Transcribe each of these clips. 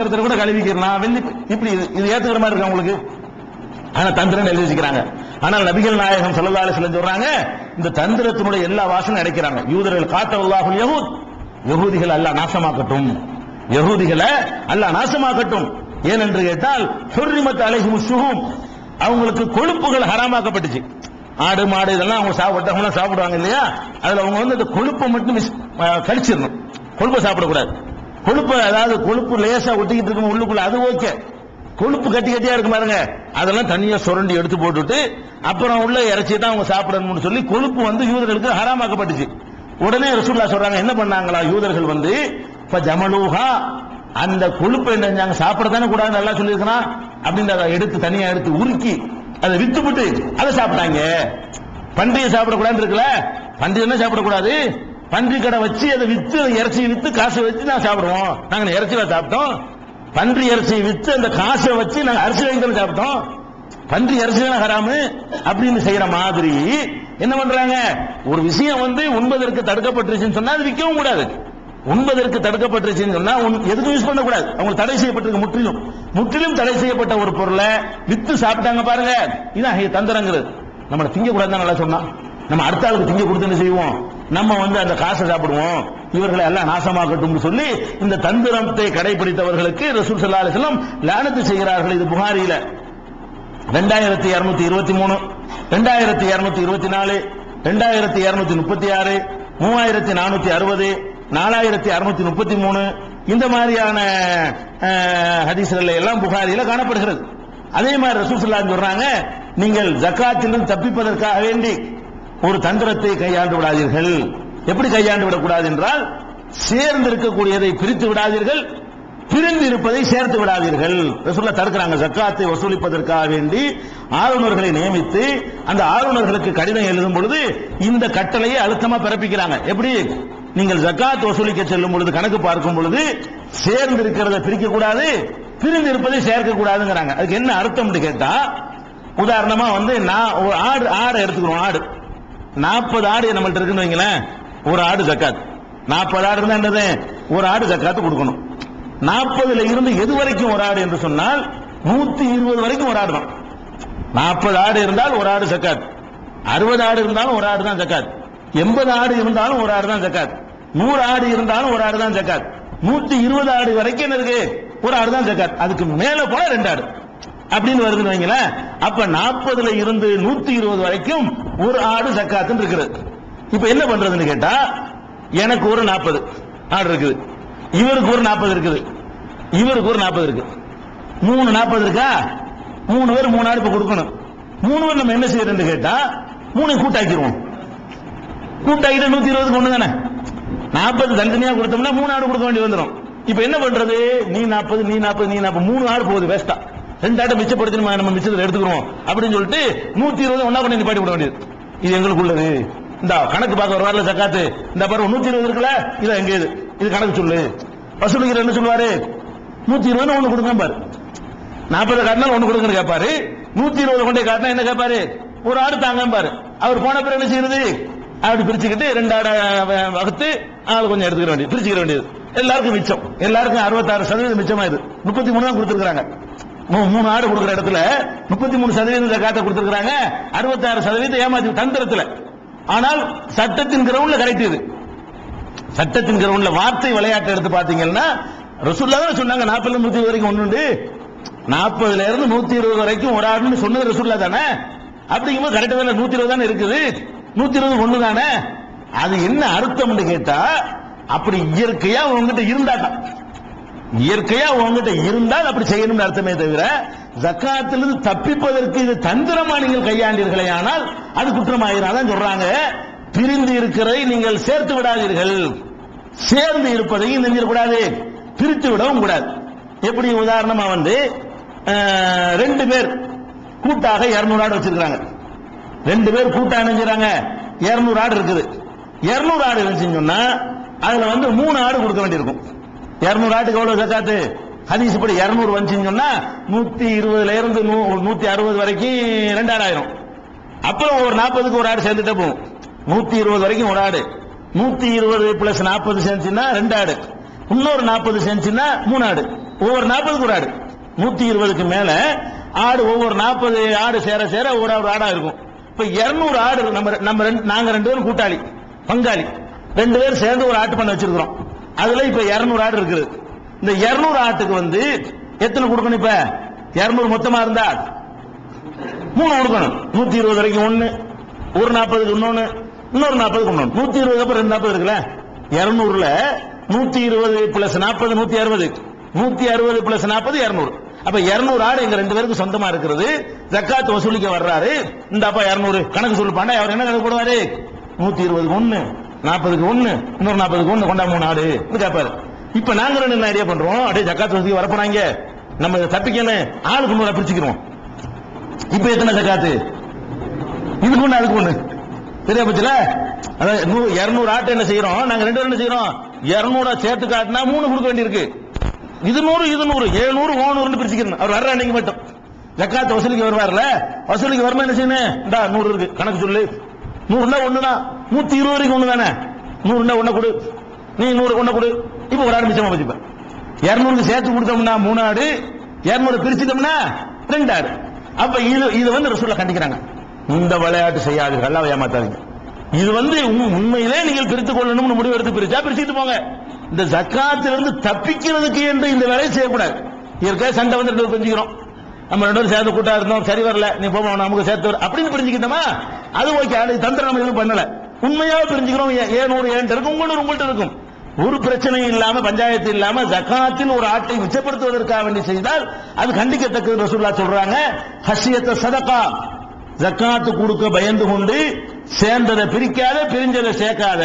ஒருத்தர் கூட கழுவிக்கிறலாம் வெள்ளி இப்படி இது ஏத்துக்கிற மாதிரி இருக்கு உங்களுக்கு? ஆனா தந்திரம் எழுதி வச்சுக்கிறாங்க. ஆனால் நபிகள் நாயகம் ஸல்லல்லாஹு அலைஹி சொல்றாங்க இந்த தந்திரத்தினுடைய எல்லா வாசனும் அடைக்கிறாங்க யூதர்கள் காத்தல்லாஹுல் யஹூத். யகூதிகள் அல்ல நாசமாக்கட்டும். யகூதிகளை அல்ல நாசமாக்கட்டும். ஏனென்று கேட்டால் ஹுர்ரிமத் அலைஹிம் சுகும் அவங்களுக்கு கொழுப்புகள் ஹராமாக்கப்பட்டுச்சு. ஆடு மாடு இதெல்லாம் அவங்க சாப்பிட்டாங்கன்னா சாப்பிடுவாங்க இல்லையா? அதுல அவங்க வந்து அந்த கொழுப்பை மட்டும் மிஸ் கழிச்சிடணும். கொழுப்பை சாப்பிடக்கூடாது. கொழுப்பு அதாவது கொழுப்பு லேசா ஒட்டிக்கிட்டு இருக்கும் உள்ளுக்குள்ள அது ஓகே. கொழுப்பு கட்டி கட்டியா இருக்கு பாருங்க. அதெல்லாம் தனியா சுரண்டி எடுத்து போட்டுட்டு அப்புறம் உள்ள இறைச்சி தான் அவங்க சாப்பிடணும்னு சொல்லி கொழுப்பு வந்து யூதர்களுக்கு ஹராமாக்கப்பட்டுச்சு. உடனே ரசூல்லா சொல்றாங்க என்ன பண்ணாங்களா? யூதர்கள் வந்து இப்ப ஜமலூஹா. அந்த கொழுப்பு என்ன செஞ்சாங்க? சாப்பிட தானே கூடாது நல்லா சொல்லியிருக்கிறான். அப்படின்னு அதை எடுத்து தனியா எடுத்து உருக்கி அதை வித்துவிட்டு அதை சாப்பிட்டாங்க. பண்டிகை சாப்பிடக்கூடாதுன்னு இருக்குல்ல? பண்டிகை என்ன சாப்பிடக்கூடாது. பன்றி கடை வச்சு அதை வித்து இறைச்சி வித்து காசை வச்சு நான் சாப்பிடுவோம். நாங்க இறைச்சி சாப்பிட்டோம். பன்றி இறைச்சி வித்து அந்த காசை வச்சு நாங்க அரிசி வாங்கி சாப்பிட்டோம். பன்றி அரிசி தானே ஹராமு? அப்படின்னு செய்யற மாதிரி என்ன பண்றாங்க? ஒரு விஷயம் வந்து உண்பதற்கு தடுக்கப்பட்டுருச்சுன்னு சொன்னா அது விற்கவும் கூடாது. உண்பதற்கு தடுக்கப்பட்டுருச்சுன்னு சொன்னா எதுக்கும் யூஸ் பண்ணக்கூடாது. அவங்களுக்கு தடை செய்யப்பட்டிருக்கு முற்றிலும். முற்றிலும் தடை செய்யப்பட்ட ஒரு பொருளை வித்து சாப்பிட்டாங்க பாருங்க. இதான் தந்திரங்கிறது. நம்மளை திங்க கூடாதுன்னு நல்லா சொன்னா நம்ம அடுத்த ஆளுக்கு திங்க கொடுத்து என்ன செய்வோம்? நம்ம வந்து அந்த காசை சாப்பிடுவோம். இவர்களை எல்லாம் நாசமாக்கட்டும் சொல்லி இந்த தந்திரத்தை கடைபிடித்தவர்களுக்கு ரசூல் சல்லா அலிஸ்லாம் லானத்து செய்கிறார்கள் இது புகாரியில. ரெண்டாயிரத்தி இருநூத்தி இருபத்தி மூணு ரெண்டாயிரத்தி இருநூத்தி இருபத்தி நாலு ரெண்டாயிரத்தி இருநூத்தி முப்பத்தி ஆறு மூவாயிரத்தி நானூத்தி அறுபது நாலாயிரத்தி அறுநூத்தி முப்பத்தி மூணு இந்த மாதிரியான அஹ், ஹதீஸ்கள் எல்லாம் புகாரியில காணப்படுகிறது. அதே மாதிரி ரசூலுல்லாஹி சொல்றாங்க நீங்கள் ஜக்காத்திலிருந்து தப்பிப்பதற்காக வேண்டி ஒரு தந்திரத்தை கையாண்டு விடாதீர்கள். எப்படி கையாண்டு விடக்கூடாது என்றால் சேர்ந்து இருக்கக்கூடியதை பிரித்து விடாதீர்கள் பிரிந்து இருப்பதை சேர்த்து விடாதீர்கள். ரசூல்லா தடுக்கிறாங்க ஜக்காத்தை வசூலிப்பதற்காக வேண்டி ஆளுநர்களை நியமித்து அந்த ஆளுநர்களுக்கு கடிதம் எழுதும் பொழுது இந்த கட்டளையை அழுத்தமா பிறப்பிக்கிறாங்க. எப்படி? நீங்கள் ஜக்காத் வசூலிக்க செல்லும் பொழுது கணக்கு பார்க்கும் பொழுது சேர்ந்து இருக்கிறத பிரிக்க கூடாது பிரிந்து இருப்பதை சேர்க்க கூடாதுங்கிறாங்க அதுக்கு என்ன அர்த்தம்னு கேட்டா உதாரணமா வந்து நான் ஒரு ஆடு ஆடை எடுத்துக்கிறோம் ஆடு. நாற்பது ஆடு நம்மள்ட்ட இருக்குன்னு வைங்களேன். ஒரு ஆடு ஜக்காத். நாற்பது ஆடு இருந்தா என்னது? ஒரு ஆடு ஜக்காத்து கொடுக்கணும். நாற்பதுல இருந்து எது வரைக்கும் ஒரு ஆடு என்று சொன்னால் நூத்தி இருபது வரைக்கும் ஒரு ஆடு தான். நாற்பது ஆடு இருந்தால் ஒரு ஆடு ஜக்காத். அறுபது ஆடு இருந்தாலும் ஒரு ஆடு தான் ஜக்காத். எண்பது ஆடு இருந்தாலும் ஒரு ஆடு தான் ஜக்காத். நூறு ஆடு இருந்தாலும் ஒரு ஆடு தான் ஜக்காத். நூத்தி இருபது ஆடு வரைக்கும் என்ன இருக்கு ஒரு ஆடு தான் ஜக்காத். அதுக்கு மேல போல ரெண்டு ஆடு. அப்படின்னு வருதுன்னு வைங்களேன். அப்ப நாற்பதுல இருந்து நூத்தி இருபது வரைக்கும் ஒரு ஆடு சக்காத்துன்னு இருக்குது. இப்ப என்ன பண்றதுன்னு கேட்டா எனக்கு ஒரு நாற்பது ஆடு இருக்குது. இவருக்கு ஒரு நாற்பது இருக்குது. இவருக்கு ஒரு நாற்பது இருக்கு மூணு நாற்பது இருக்கா? மூணு பேர் மூணு ஆடு இப்ப கொடுக்கணும். மூணு பேர் நம்ம என்ன செய்யறோம்னு கேட்டா மூணு கூட்டாக்கிடுவோம். கூட்டாக்கிட்டு நூத்தி இருபது ஒண்ணு தானே? நாற்பது தனித்தனியா கொடுத்தோம்னா மூணு ஆடு கொடுக்க வேண்டி வந்துடும் இப்ப என்ன பண்றது? நீ நாற்பது நீ நாற்பது நீ நாற்பது. மூணு ஆடு போகுது வேஸ்டா ரெண்டு ஆட்டை மிச்சப்படுத்தி நம்ம மிச்சத்தில் எடுத்துக்கிறோம். அப்படின்னு சொல்லிட்டு நூத்தி இருபது ஒன்னா பண்ணி நிப்பாட்டி விட வேண்டியது. இது எங்களுக்குள்ளது. இந்த கணக்கு பார்க்க ஒரு சக்காத்து. இந்த பாரு நூத்தி இருபது இருக்குல்ல? இது எங்க இது? இது கணக்கு சொல்லு. வசூலிக்கிற என்ன சொல்லுவாரு? நூத்தி இருபது ஒண்ணு கொடுங்க பாரு. நாற்பது காட்டினா ஒண்ணு கொடுங்கன்னு கேட்பாரு நூத்தி இருபது கொண்டே காட்டினா என்ன கேட்பாரு ஒரு ஆடு தாங்க பாரு. அவர் போன பிறகு என்ன செய்யறது? அப்படி பிரிச்சுக்கிட்டு ரெண்டு ஆடை வகுத்து ஆள் கொஞ்சம் எடுத்துக்கிற வேண்டியது. பிரிச்சுக்கிற வேண்டியது. எல்லாருக்கும் மிச்சம். எல்லாருக்கும் அறுபத்தாறு சதவீதம் மிச்சமாயிருது முப்பத்தி மூணு தான் கொடுத்துருக்காங்க மூணு ஆடு கொடுக்குற இடத்துல முப்பத்தி மூணு சதவீதம் காட்ட கொடுத்துருக்காங்க அறுபத்தாறு சதவீதம் ஏமாத்தி தந்திரத்தில். ஆனால் சட்டத்தின் கிரவுண்ட்ல கரெக்ட் இது. சட்டத்தின் கிரவுண்ட்ல வார்த்தை விளையாட்டு எடுத்து பாத்தீங்கன்னா ரசுல்லா தான் சொன்னாங்க நாற்பதுல நூத்தி இருபது வரைக்கும் ஒண்ணு நாற்பதுல இருந்து நூத்தி இருபது வரைக்கும் ஒரு ஆடுன்னு சொன்னது ரசுல்லா தானே. அப்படிங்கும்போது கரெக்டா தானே நூத்தி இருபது தானே இருக்குது. நூத்தி இருபது ஒண்ணு தானே. அது என்ன அர்த்தம்னு கேட்டா அப்படி இயற்கையா உங்ககிட்ட இருந்தாட்டான் இயற்கையா உங்ககிட்ட இருந்தால் அப்படி செய்யணும்னு அர்த்தமே தவிர ஜக்காத்திலிருந்து தப்பிப்பதற்கு இது தந்திரமா நீங்கள் கையாண்டீர்களே ஆனால் அது குற்றமாயிரும் சொல்றாங்க. பிரிந்து இருக்கிறதை நீங்கள் சேர்த்து விடாதீர்கள். சேர்ந்து இருப்பதையும் நெஞ்சிடக்கூடாது. பிரித்து விடவும் கூடாது. எப்படி உதாரணமா வந்து ரெண்டு பேர் கூட்டாக இருநூறு ஆடு வச்சிருக்காங்க ரெண்டு பேர் கூட்டா நினைஞ்சாங்க இருநூறு ஆடு இருக்குது. இருநூறு ஆடு இருந்துச்சுன்னு சொன்னா அதுல வந்து மூணு ஆடு கொடுக்க வேண்டியிருக்கும். இருநூறு ஆட்டுக்கு எவ்வளவு ஜக்காத்து ஹதீஸ் படி இருநூறு வந்துச்சுன்னு சொன்னா நூத்தி இருபதுல இருந்து நூ- நூத்தி அறுபது வரைக்கும் ரெண்டாயிரம் அப்புறம் ஒரு நாற்பதுக்கு ஒரு ஆடு சேர்ந்துட்டே போகும். நூத்தி இருபது வரைக்கும் ஒரு ஆடு. நூத்தி இருபது பிளஸ் நாற்பது சேர்ந்துச்சுன்னா ரெண்டு ஆடு. இன்னொரு நாற்பது சேர்ந்துச்சுன்னா மூணு ஆடு. ஒவ்வொரு நாற்பதுக்கு ஒரு ஆடு. நூத்தி இருபதுக்கு மேல ஆடு ஒவ்வொரு நாற்பது ஆடு சேர சேர ஒரு ஒரு ஆடா இருக்கும். இப்ப இருநூறு ஆடு நம்ம நம்ம ரெண்டு- நாங்க ரெண்டு பேரும் கூட்டாளி பங்காளி. ரெண்டு பேரும் சேர்ந்து ஒரு ஆட்டு பண்ண வச்சிருக்கிறோம். அதுல இப்ப இருநூறு ஆடு இருக்குது. இந்த இருநூறு ஆட்டுக்கு வந்து எத்தனை கொடுக்கணும் இப்ப? இருநூறு மொத்தமா இருந்தா? மூணு கொடுக்கணும். நூத்தி இருபது வரைக்கும் ஒண்ணு ஒரு நாற்பதுக்கு இன்னொன்னு இன்னொரு நாற்பதுக்கு இன்னொன்னு. நூத்தி இருபது அப்புறம் ரெண்டு நாற்பது இருக்குல்ல? இருநூறுல நூத்தி இருபது பிளஸ் நாற்பது நூத்தி அறுபது. நூத்தி அறுபது பிளஸ் நாற்பது இருநூறு. அப்ப இருநூறு ஆடு எங்க ரெண்டு பேருக்கு சொந்தமா இருக்கிறது. ஜக்காத் வசூலிக்க வர்றாரு. இந்த அப்பா இருநூறு. கணக்கு சொல்லுப்பாண்டா அவர் என்ன கணக்கு போடுவாரு? நூத்தி இருபதுக்கு ஒண்ணு. நாற்பதுக்கு ஒண்ணு இன்னொரு நாற்பதுக்கு ஒண்ணு கொண்டா மூணு ஆடு. கேட்பாரு இப்ப நாங்க ரெண்டு என்ன ஐடியா பண்றோம்? அப்படியே ஜக்காத் வசூலிக்க வரப்போறாங்க. நம்ம இதை தப்பிக்கணும் ஆளுக்கு நூறு பிரிச்சுக்கிறோம். இப்ப எத்தனை ஜக்காத்து? இதுக்கு ஒண்ணு அதுக்கு ஒண்ணு. சரியா போச்சுல? அதான் இரநூறு இருநூறு என்ன செய்யறோம்? நாங்க ரெண்டு பேரும் என்ன செய்யறோம்? இருநூறு சேர்த்து காட்டினா மூணு கொடுக்க வேண்டியிருக்கு. இது நூறு இது நூறு ஏழுநூறு ஓநூறுன்னு பிரிச்சுக்கணும் அவர் வர்ற அன்னைக்கு மட்டும். ஜக்காத்து வசூலிக்கு வருவார்ல? வசூலிக்கு வருமா என்ன செய்யணும்? இந்தா நூறு இருக்கு. கணக்கு சொல்லு. நூறுனா ஒண்ணுதான் நூத்தி இருபது வரைக்கும் ஒண்ணு தானே நூறு ஒண்ணு கொடு. நீ நூறு ஒண்ணு கொடு. இப்ப ஒரு ஆடு மிச்சமா வச்சுப்பேன் இருநூறுக்கு சேர்த்து கொடுத்தோம்னா மூணு ஆடு இருநூறு பிரிச்சுட்டோம்னா ரெண்டு ஆடு. அப்ப இது இது வந்து ரசூல்ல கண்டிக்கிறாங்க. இந்த விளையாட்டு செய்யாதீர்கள் எல்லாம் ஏமாத்தாதீங்க. இது வந்து உண்மையிலே நீங்கள் பிரித்துக் கொள்ளணும்னு முடிவு எடுத்து பிரிச்சா பிரிச்சுட்டு போங்க. இந்த ஜக்காத்திலிருந்து தப்பிக்கிறதுக்கு என்று இந்த வேலையை செய்யக்கூடாது. இருக்க சண்டை வந்து ரெண்டு பேரும் பிரிஞ்சுக்கிறோம். நம்ம ரெண்டு பேரும் சேர்ந்து கூட்டா இருந்தோம் சரி வரல நீ போமா நமக்கு சேர்த்து அப்படின்னு பிரிஞ்சுக்கிட்டோமா? அது ஓகே அது தந்திரம் நம்ம எதுவும் பண்ணல. உண்மையா பிரிஞ்சுக்கிறோம் ஏ- ஏன் நூறு ஏன் இருக்கும்? உங்களோட உங்கள்கிட்ட இருக்கும். ஒரு பிரச்சனையும் இல்லாம பஞ்சாயத்து இல்லாம ஜக்காத்தின் ஒரு ஆட்டை மிச்சப்படுத்துவதற்காக வேண்டி செய்தால் அது கண்டிக்கத்தக்கது ரசூல்லா சொல்றாங்க. ஹசியத்தை சதக்கா ஜக்காத்து கொடுக்க பயந்து கொண்டு சேர்ந்ததை பிரிக்காத பிரிஞ்சதை சேர்க்காத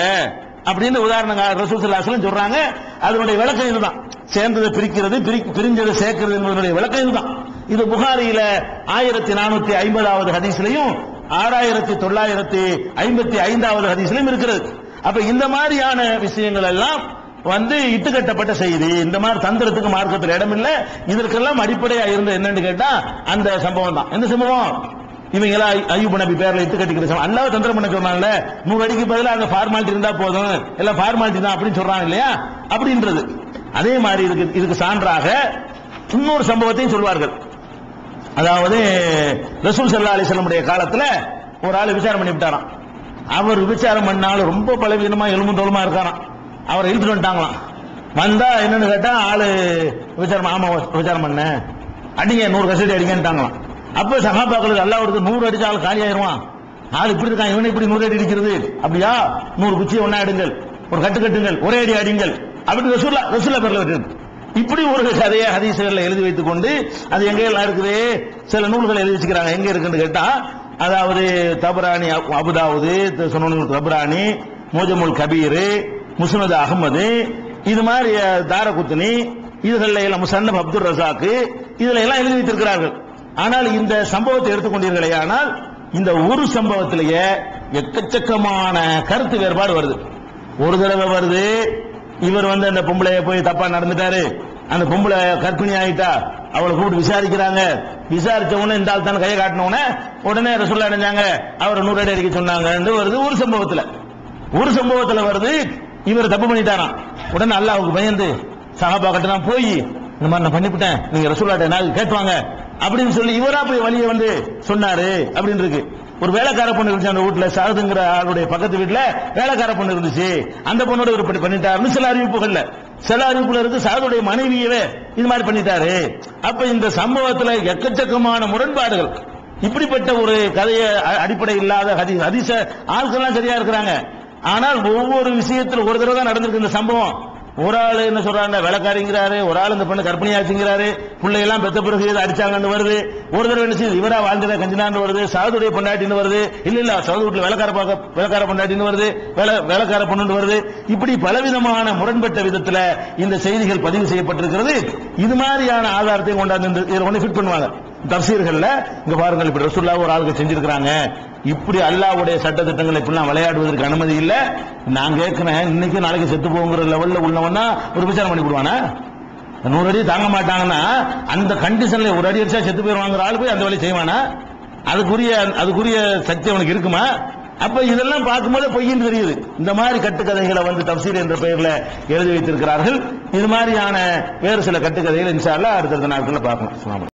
அப்படின்னு உதாரணங்க ரசூல் சொல்றாங்க. அதனுடைய விளக்கம் இதுதான். சேர்ந்ததை பிரிக்கிறது பிரிஞ்சதை சேர்க்கிறது என்பதனுடைய விளக்கம் இதுதான். இது புகாரியில ஆயிரத்தி நானூத்தி ஐம்பதாவது ஹதீஸ்லையும் ஆறாயிரத்தி தொள்ளாயிரத்தி ஐம்பத்தி ஐந்தாவது ஹதீஸ்லயும் இருக்கிறது. அப்ப இந்த மாதிரியான விஷயங்கள் எல்லாம் வந்து இட்டுக்கட்டப்பட்ட செய்தி இந்த மாதிரி தந்திரத்துக்கு மார்க்கத்தில் இடம் இல்ல இதற்கெல்லாம் அடிப்படையா இருந்த என்னன்னு கேட்டா அந்த சம்பவம் தான். எந்த சம்பவம்? இவங்க எல்லாம் ஐயூப் நபி பேர்ல இட்டு கட்டிக்கிற சம்பவம். அல்லாஹ் தந்திரம் பண்ண சொன்னாங்கல்ல நூறு அடிக்கு பதிலாக அந்த ஃபார்மாலிட்டி இருந்தா போதும். எல்லாம் ஃபார்மாலிட்டி தான் அப்படின்னு சொல்றாங்க இல்லையா? அப்படின்றது. அதே மாதிரி இதுக்கு இதுக்கு சான்றாக இன்னொரு சம்பவத்தையும் சொல்வார்கள். அதாவது ரசூல் சல்லா அலிஸ்லமுடைய காலத்தில் ஒரு ஆள் விசாரம் பண்ணி விட்டாராம். அவர் விபச்சாரம் பண்ணாலும் ரொம்ப பலவீனமா எலும்பு தோலுமா இருக்காராம். அவரை இழுத்துட்டு வந்துட்டாங்களாம். வந்தா என்னன்னு கேட்டா ஆளு விசாரம் ஆமா விசாரம் பண்ண. அடிங்க நூறு கசடி அடிங்கன்ட்டாங்களாம். அப்ப சகாபாக்களுக்கு அல்லா ஒரு நூறு அடிச்சா ஆள் காலி ஆயிருவான் ஆள் இப்படி இருக்கான் இவனை இப்படி நூறு அடி அடிக்கிறது அப்படியா? நூறு குச்சியை ஒன்னா எடுங்கள். ஒரு கட்டு கட்டுங்கள் ஒரே அடி அடிங்கள். அப்படின்னு ரசூல்லா ரசூல்லா பேர்ல விட்டு இப்படி ஒரு கதையை ஹதீசுகள்ல எழுதி வைத்துக் கொண்டு அது எங்கெல்லாம் இருக்குது? சில நூல்கள் எழுதி வச்சுக்கிறாங்க. எங்க இருக்குன்னு கேட்டா அதாவது தபராணி அபுதாவுது சொன்ன தபராணி மோஜமுல் கபீர் முசமது அகமது இது மாதிரி அஹ், தாரகுத்னி இதுகள்ல எல்லாம் முசன்னப் அப்துல் ரசாக்கு இதுல எல்லாம் எழுதி வைத்திருக்கிறார்கள். ஆனால் இந்த சம்பவத்தை எடுத்துக்கொண்டீர்களே ஆனால் இந்த ஒரு சம்பவத்திலேயே எக்கச்சக்கமான கருத்து வேறுபாடு வருது. ஒரு தடவை வருது இவர் வந்து அந்த பொம்பளைய போய் தப்பா நடந்துட்டாரு. அந்த பொம்பளை கற்பிணி ஆயிட்டா அவளை கூப்பிட்டு விசாரிக்கிறாங்க. விசாரிச்ச உடனே இந்த ஆள் தான் கையை காட்டின உடனே ரசூல்லா அடைஞ்சாங்க. அவரை நூறு அடி அடிக்க சொன்னாங்க வருது. ஒரு சம்பவத்துல. ஒரு சம்பவத்துல வருது இவர் தப்பு பண்ணிட்டாராம். உடனே அல்லாஹ்வுக்கு பயந்து சஹாபா நான் போய் இந்த மாதிரி நான் பண்ணிவிட்டேன் நீங்க ரசூல்லாட்ட நான் கேட்டுவாங்க. அப்படின்னு சொல்லி இவரா போய் வழியை வந்து சொன்னாரு. அப்படின்னு இருக்கு. ஒரு வேலைக்கார பொண்ணு இருந்துச்சு அந்த வீட்டுல சாரதுங்கிற ஆளுடைய பக்கத்து வீட்டுல வேலைக்கார பொண்ணு இருந்துச்சு. அந்த பொண்ணோட ஒரு இப்படி பண்ணிட்டாருன்னு சில அறிவிப்புகள்ல. சில அறிவிப்புல இருந்து சாரதுடைய மனைவியவே இது மாதிரி பண்ணிட்டாரு. அப்ப இந்த சம்பவத்துல எக்கச்சக்கமான முரண்பாடுகள். இப்படிப்பட்ட ஒரு கதையை அடிப்படை இல்லாத ஹதி ஹதீச ஆட்கள்லாம் சரியா இருக்கிறாங்க. ஆனால் ஒவ்வொரு விஷயத்தில் ஒரு தடவை தான் நடந்திருக்கு இந்த சம்பவம். ஒரு ஆள் என்ன சொல்றாங்க வேலைக்காரிங்கிறாரு ஒரு ஆள் இந்த பொண்ணு கற்பனையாச்சுங்கிறாரு பிள்ளையெல்லாம் பெத்த பிறகு இதை அடிச்சாங்கன்னு வருது. ஒரு தடவை என்ன செய்யுது இவரா வாழ்ந்தத கஞ்சினான்னு வருது சாதுடைய பொண்டாட்டின்னு வருது. இல்ல இல்ல சவுது வீட்டுல வேலைக்கார பார்க்க வேலைக்கார பொண்டாட்டின்னு வருது வேலை வேலைக்கார பொண்ணுன்னு வருது. இப்படி பலவிதமான முரண்பட்ட விதத்துல இந்த செய்திகள் பதிவு செய்யப்பட்டிருக்கிறது. இது மாதிரியான ஆதாரத்தையும் கொண்டாந்து ஒன்று ஃபிட் பண்ணுவாங்க. தப்சீர்கள்ல இங்க பாருங்கள் இப்படி ரசூல்லா ஒரு ஆளுக்கு செஞ்சிருக்கிறாங்க. இப்படி அல்லாவுடைய சட்ட திட்டங்களை இப்படிலாம் விளையாடுவதற்கு அனுமதி இல்ல. நான் கேட்கிறேன் இன்னைக்கு நாளைக்கு செத்து போங்கிற லெவல்ல உள்ளவனா ஒரு விசாரம் பண்ணி விடுவானா நூறு அடி தாங்க மாட்டாங்கன்னா அந்த கண்டிஷன்ல ஒரு அடி அடிச்சா செத்து போயிருவாங்கிற ஆள் போய் அந்த வேலையை செய்வானா? அதுக்குரிய அதுக்குரிய சக்தி அவனுக்கு இருக்குமா? அப்ப இதெல்லாம் பார்க்கும்போது பொய்ன்னு தெரியுது. இந்த மாதிரி கட்டுக்கதைகளை வந்து தப்சீர் என்ற பெயர்ல எழுதி வைத்திருக்கிறார்கள். இது மாதிரியான வேறு சில கட்டுக்கதைகள் இன்ஷா அடுத்தடுத்த நாட்களில் பார்க்கலாம்